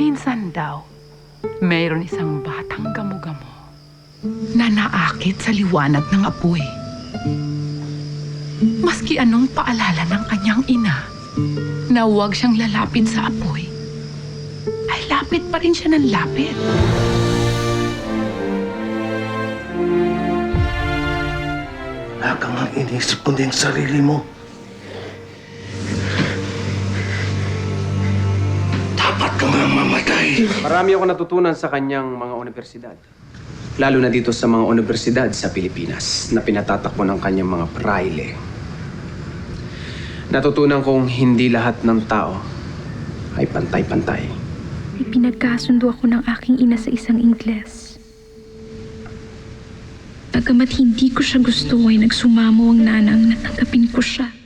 Minsan daw, mayroon isang batang gamo-gamo na naakit sa liwanag ng apoy. Maski anong paalala ng kanyang ina na huwag siyang lalapit sa apoy, ay lapit pa rin siya ng lapit. Wala ka nga inisip kundi ang sarili mo. Ka nga mamatay. Marami ako natutunan sa kanyang mga universidad. Lalo na dito sa mga universidad sa Pilipinas na pinatatakbo ng kanyang mga praile. Natutunan kong hindi lahat ng tao ay pantay-pantay. May pinagkasundo ako ng aking ina sa isang Ingles. Bagamat hindi ko siya gusto ay nagsumamo ang nanang na tanggapin ko siya.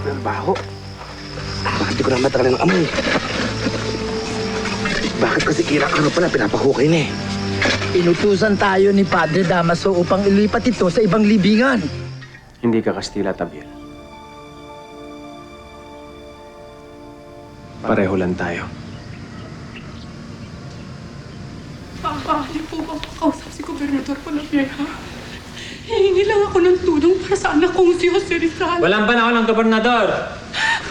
Grabe ang baho. Bakit di ko na matanggalin ng amoy? Bakit kasi kira ka pala pinapahukay na eh? Inutusan tayo ni Padre Damaso upang ilipat ito sa ibang libingan. Hindi ka Kastila Tabil. Pareho lang tayo. Maaari po ba makausap si Gobernador Palapieja? Hihingi lang ako ng tulong para sa anak kong si Jose Rizal. Walang panahon ng gobernador.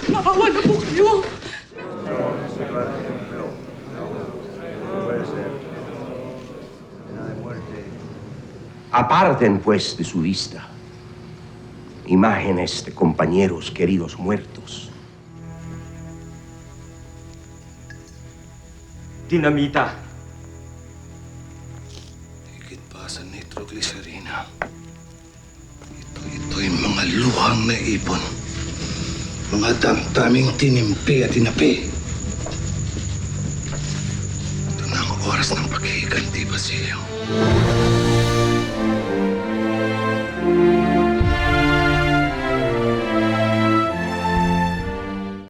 Maawa na po kayo. Aparten pues de su vista imágenes de compañeros queridos muertos. Dinamita. Higit pa sa nitroglycerina. Ito, ito'y mga luhang na ipon. Mga damdaming tinimpi at tinapi. Ito na ang oras ng paghihiganti, Basilio.